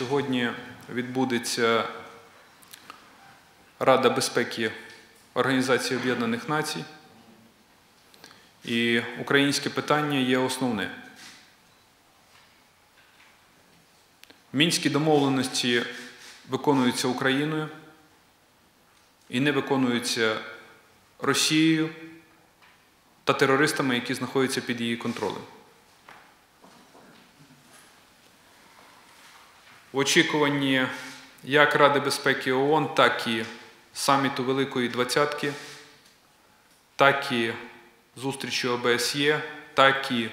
сьогодні відбудеться Рада безпеки Організації Об'єднаних Націй. І українське питання є основне. Мінські домовленості виконуються Україною і не виконуються Росією та терористами, які знаходяться під її контролем. В очікуванні як Ради безпеки ООН, так і саміту Великої Двадцятки, так і зустрічі ОБСЄ, так і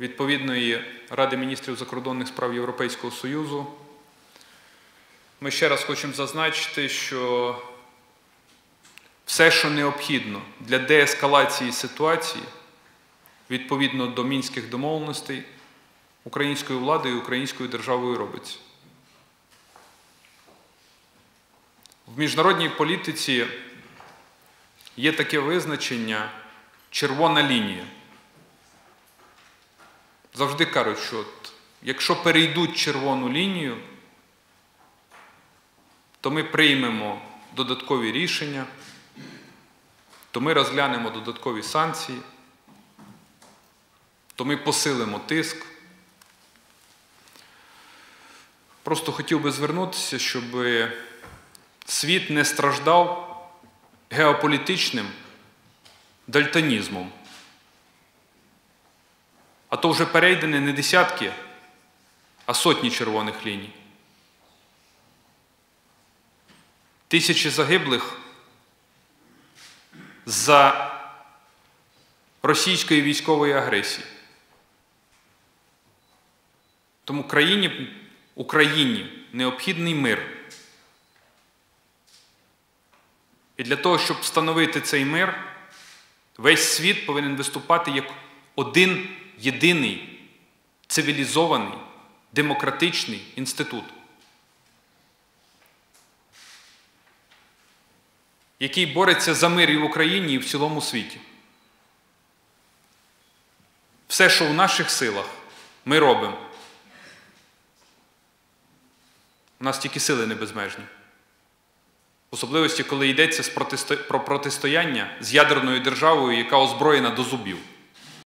відповідної Ради міністрів закордонних справ Європейського Союзу. Ми ще раз хочемо зазначити, що все, що необхідно для деескалації ситуації, відповідно до мінських домовленостей, українською владою і українською державою робиться. В міжнародній політиці є таке визначення червона лінія. Завжди кажуть, що от, якщо перейдуть червону лінію, то ми приймемо додаткові рішення, то ми розглянемо додаткові санкції, то ми посилимо тиск. Просто хотів би звернутися, щоб світ не страждав геополітичним дальтонізмом. А то вже перейдені не десятки, а сотні червоних ліній. Тисячі загиблих за російської військової агресії. Тому країні, Україні необхідний мир. І для того, щоб встановити цей мир, весь світ повинен виступати як один єдиний цивілізований демократичний інститут, який бореться за мир і в Україні і в цілому світі. Все, що в наших силах, ми робимо. У нас тільки сили не безмежні. Особливості, коли йдеться про протистояння з ядерною державою, яка озброєна до зубів.